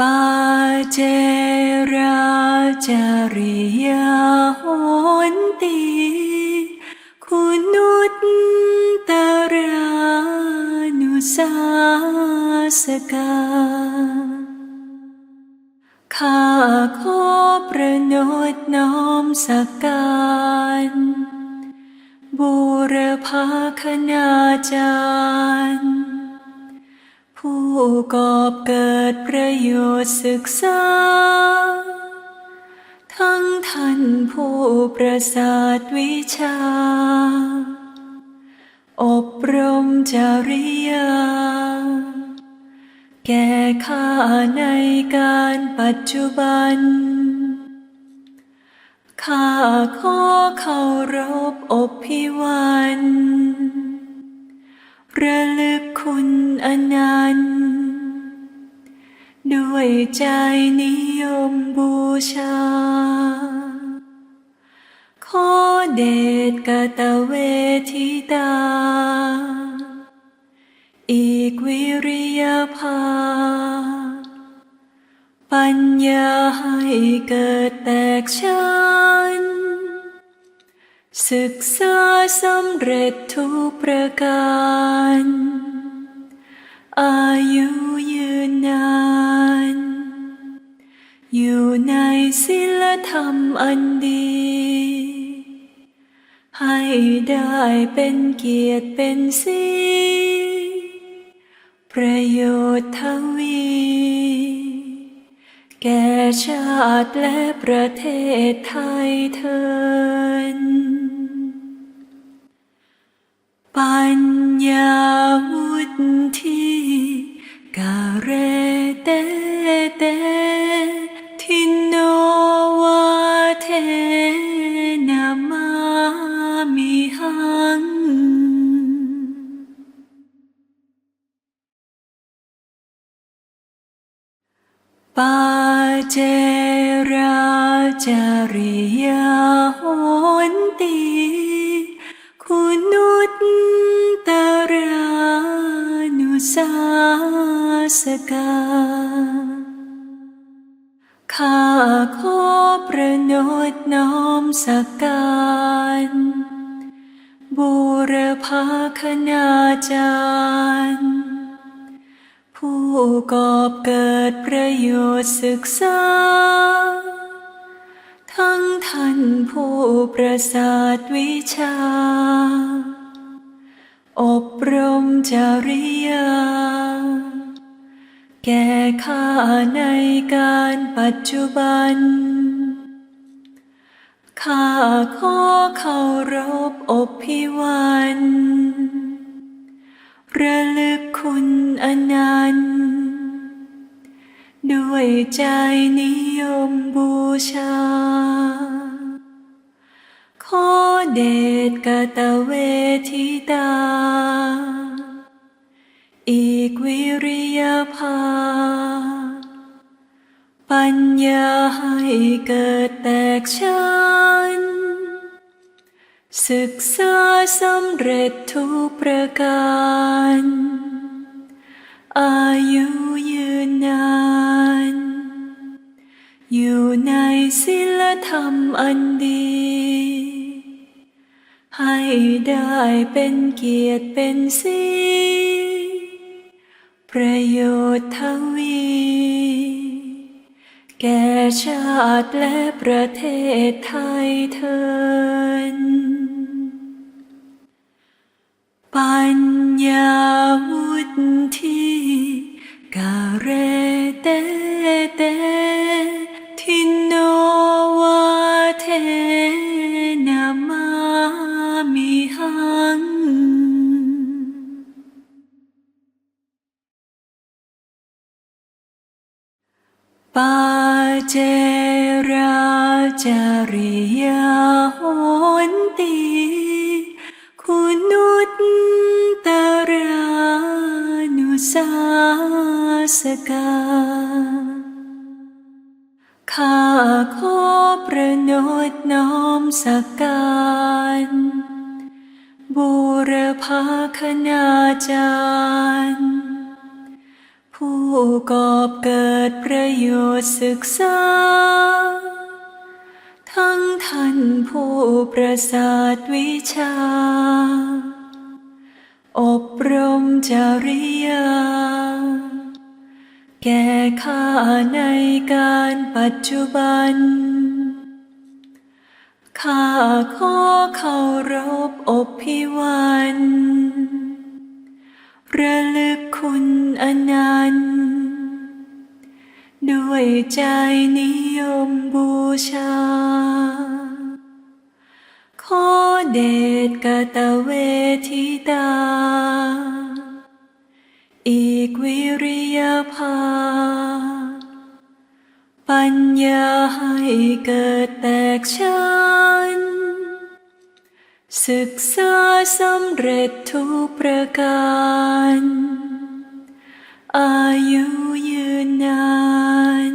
ปาเจราจาริยาโหนติคุณุตตรานุสาสกาข้าขอประนดน้อมสักการบูรพาคณาจารย์ ผู้กอบเกิดประโยชน์ศึกษา ทั้งท่านผู้ประสาทวิชา อบรมจริยา แก่ข้าในการปัจจุบัน ข้าขอเคารพอบพิวัน ระลึกคุณอนันต์ ด้วยใจนิยมบูชา ขอเดชกตเวทิตา อีกวิริยภา ปัญญาให้เกิดแตกชัน ศึกษาสำเร็จทุกประการ อายุยืนนาน อยู่ในศีลธรรมอันดี ให้ได้เป็นเกียรติเป็นสีประโยชน์ทวี แก่ชาติและประเทศไทยเทิน ปัญญาวุฒิกาเรเตเตทินโนวาเทนามามิหังปาเจราจาริยาโหนติคุณุตาสกาข้าขอประนดน้อมสักการบูรพาคณาจารย์ ผู้กอบเกิดประโยชน์ศึกษา ทั้งท่านผู้ประสาทวิชา อบรมจริยา แก่ข้าในการปัจจุบัน ข้าขอเคารพอบพิวันระลึกคุณอนันต์ด้วยใจนิยมบูชา ขอเดชกตเวทิตา อีกวิริยภา ปัญญาให้เกิดแตกชัน ศึกษาสำเร็จทุกประการ อายุยืนนาน อยู่ในศีลธรรมอันดี ให้ได้เป็นเกียรติเป็นสีประโยชน์ทวี แก่ชาติและประเทศไทยเทิน ปัญญาวุฒิกาเรเตเต ปาเจราจาริยาโหนติคุณุตตรานุสาสกาข้าขอประนดน้อมสักการบูรพาคณาจารย์ ผู้กอบเกิดประโยชน์ศึกษา ทั้งท่านผู้ประสาทวิชา อบรมจริยา แก่ข้าในการปัจจุบัน ข้าขอเคารพอบพิวัน ระลึกคุณอนันต์ ด้วยใจนิยมบูชา ขอเดชกตเวทิตา อีกวิริยภา ปัญญาให้เกิดแตกชัน ศึกษาสำเร็จทุกประการ อายุยืนนาน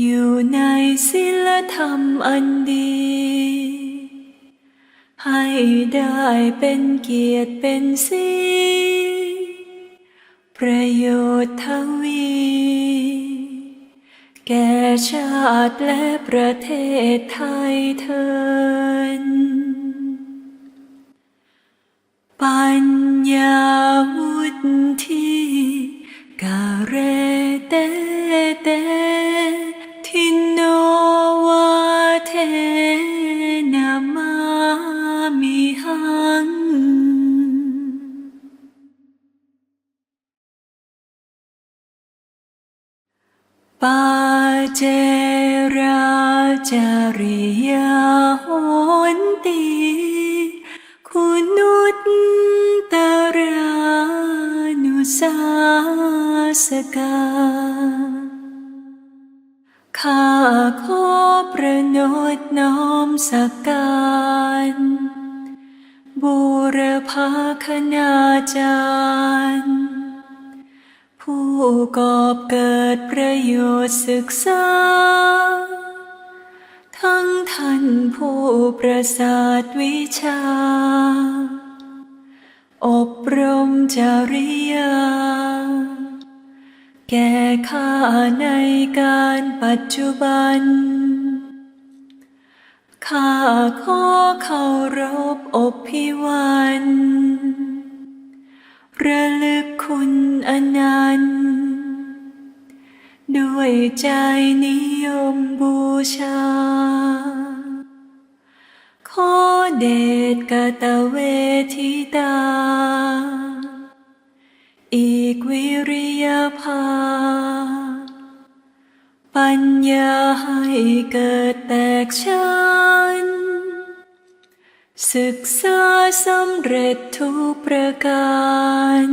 อยู่ในศีลธรรมอันดี ให้ได้เป็นเกียรติเป็นสีประโยชน์ทวี แก่ชาติและประเทศไทยเทิน ปัญญาวุฒิกาเรเตเตทินโนวาเทนามามิหังปาเจราจริยาหนติคุณุ ตรานุสาสกา ข้าขอประนดน้อมสักการบูรพาคณาจารย์ ผู้กอบเกิดประโยชน์ศึกษา ทั้งท่านผู้ประสาทวิชา อบรมจริยา แก่ข้าในการปัจจุบัน ข้าขอเคารพอบพิวันระลึกคุณอนันต์ ด้วยใจนิยมบูชา ขอเดชกตเดแตกชัน ศึกษาสำเร็จทุกประการ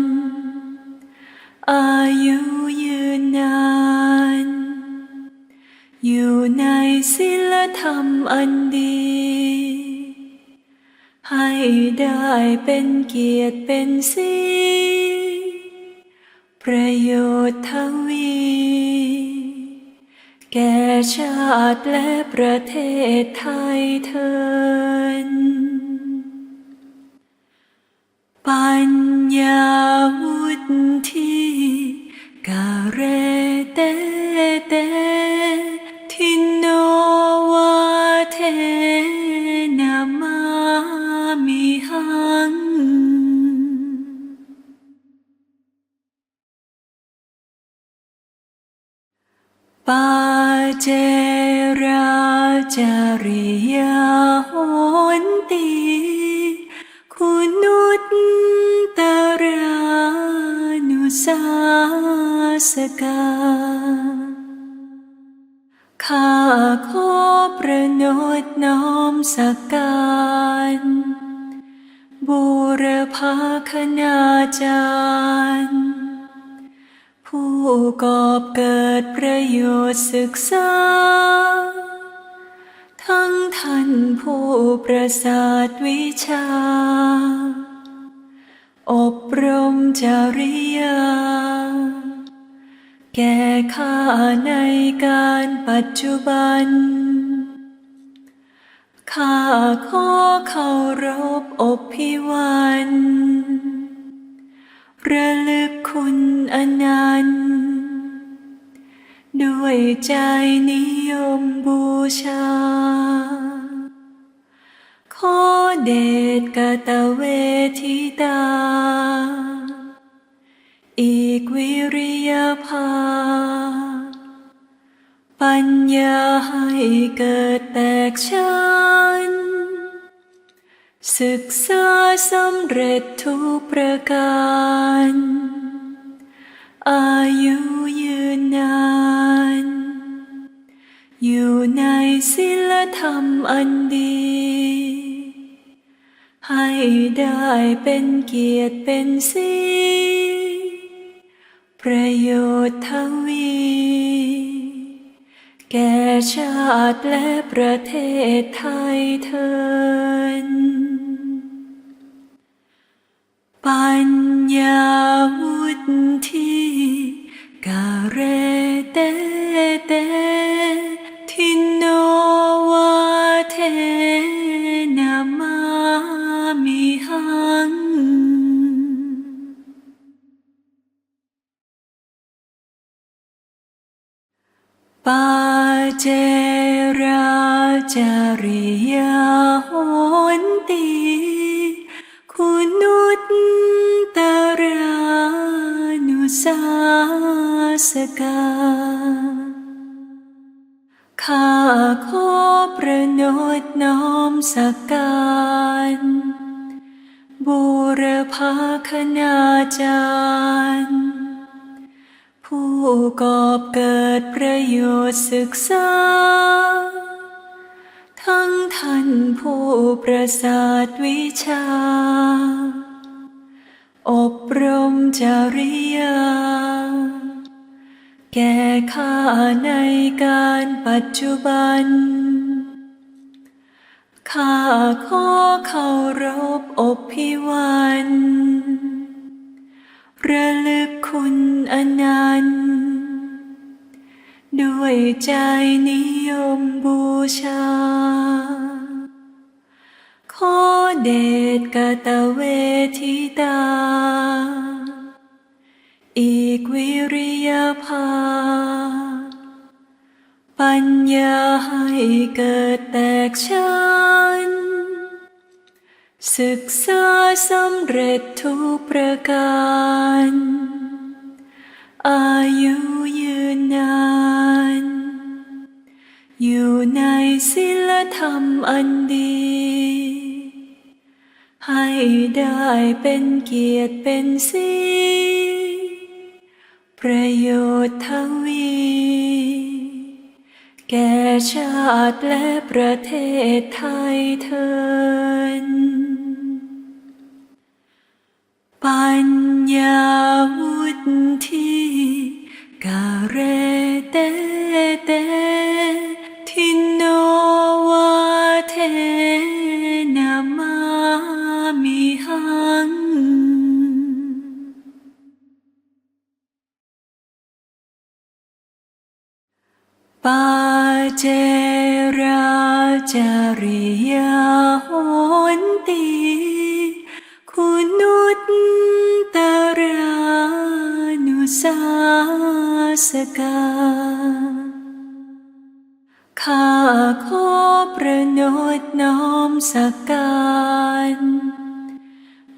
อายุยืนนาน อยู่ในศีลธรรมอันดี ให้ได้เป็นเกียรติเป็นสีประโยชน์ทวี แก่ชาติและประเทศไทยเทิน ปัญญาวุฒิกาเรเตเต ปาเจราจาริยาโหนติคุณุตตรานุสาสกาข้าขอประนดน้อมสักการบูรพาคณาจารย์ ผู้กอบเกิดประโยชน์ศึกษา ทั้งท่านผู้ประสาทวิชา อบรมจริยา แก่ข้าในการปัจจุบัน ข้าขอเคารพอบพิวันระลึก คุณอนันต์ ด้วยใจนิยมบูชา ขอเดชกตเวทิตา อีกวิริยภา ปัญญาให้เกิดแตกชันศึกษาสำเร็จทุกประการ อายุยืนนาน อยู่ในศีลธรรมอันดี ให้ได้เป็นเกียรติเป็นสีประโยชน์ทวี แก่ชาติและประเทศไทยเทิน ปัญญาวุฒิกาเรเตเต ทินโนวาเทนามามิหังปาเจราจาริยาหนติคุณุ ตรานุสาสกา ข้าขอประนดน้อมสักการบูรพาคณาจารย์ ผู้กอบเกิดประโยชน์ศึกษา ทั้งท่านผู้ประสาทวิชา อบรมจริยา แก่ข้าในการปัจจุบัน ข้าขอเคารพอบพิวันระลึกคุณอนันต์ด้วยใจนิยมบูชา เดชกตเวทิตา อีกวิริยภา ปัญญาให้เกิดแตกชัน ศึกษาสำเร็จทุกประการ อายุยืนนาน อยู่ในศีลธรรมอันดี ให้ได้เป็นเกียรติเป็นสีประโยชน์ทวี แก่ชาติและประเทศไทยเทิน ปัญญาวุฒิกาเรเตเต ปาเจราจาริยาโหนติคุณุตตรานุสาสกาข้าขอประนดน้อมสักการ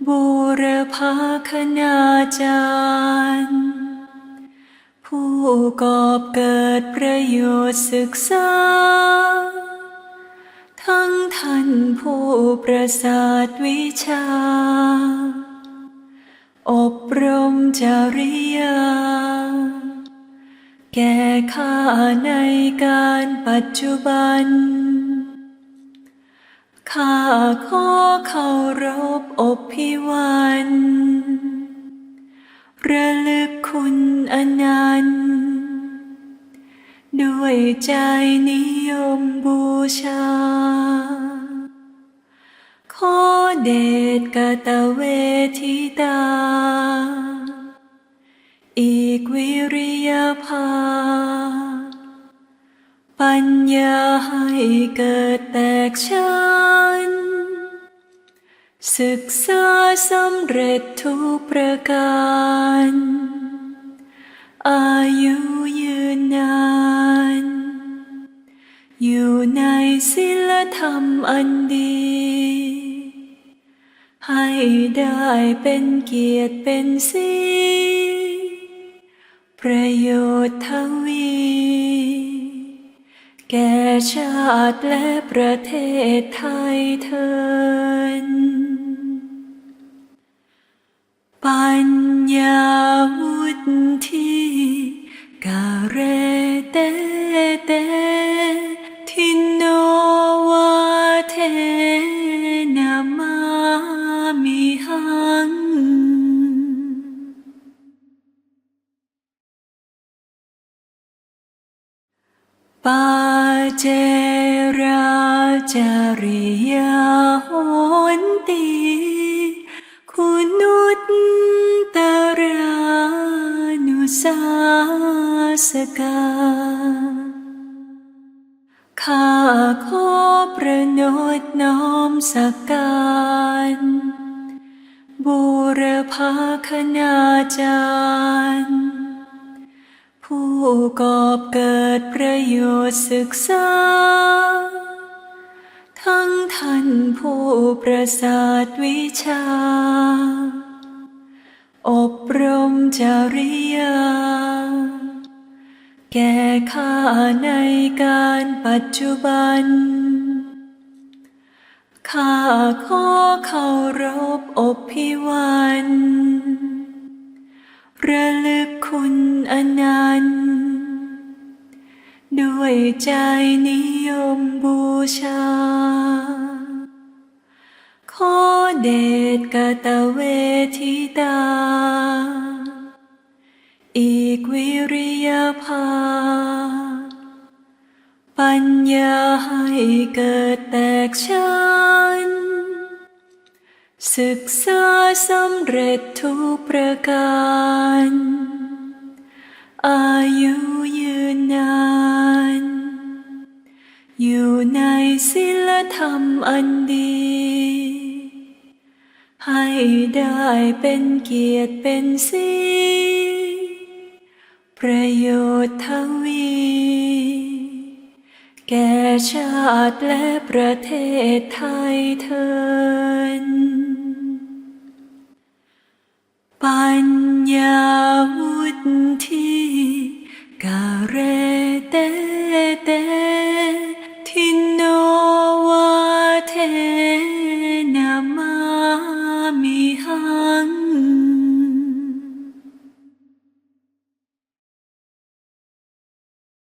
บูรพาคณาจารย์ ผู้กอบเกิดประโยชน์ศึกษา ทั้งท่านผู้ประสาทวิชา อบรมจริยา แก่ข้าในการปัจจุบัน ข้าขอเคารพอบพิวัน ระลึกคุณอนันต์ ด้วยใจนิยมบูชา ขอเดชกตเวทิตา อีกวิริยภา ปัญญาให้เกิดแตกชัน ศึกษาสำเร็จทุกประการ อายุยืนนาน อยู่ในศีลธรรมอันดี ให้ได้เป็นเกียรติเป็นสีประโยชน์ทวี แก่ชาติและประเทศไทยเทิน ปัญญาวุฒิกาเรเตเต ทินโนวาเทนามามิหังปาเจราจาริยาหนติ ตตรานุสาสกา ข้าขอประนดน้อมสักการบูรพาคณาจารย์ ผู้กอบเกิดประโยชน์ศึกษา ทั้งท่านผู้ประสาทวิชา อบรมจริยา แก่ข้าในการปัจจุบัน ข้าขอเคารพอบพิวันระลึกคุณอนันต์ด้วยใจนิยมบูชา ขอเดชกตเวทิตา อีกวิริยภา ปัญญาให้เกิดแตกชัน ศึกษาสำเร็จทุกประการ อายุยืนนาน อยู่ในศีลธรรมอันดี ให้ได้เป็นเกียรติเป็นสีประโยชน์ทวี แก่ชาติและประเทศไทยเทิน ปัญญาวุฒิการเรเตเต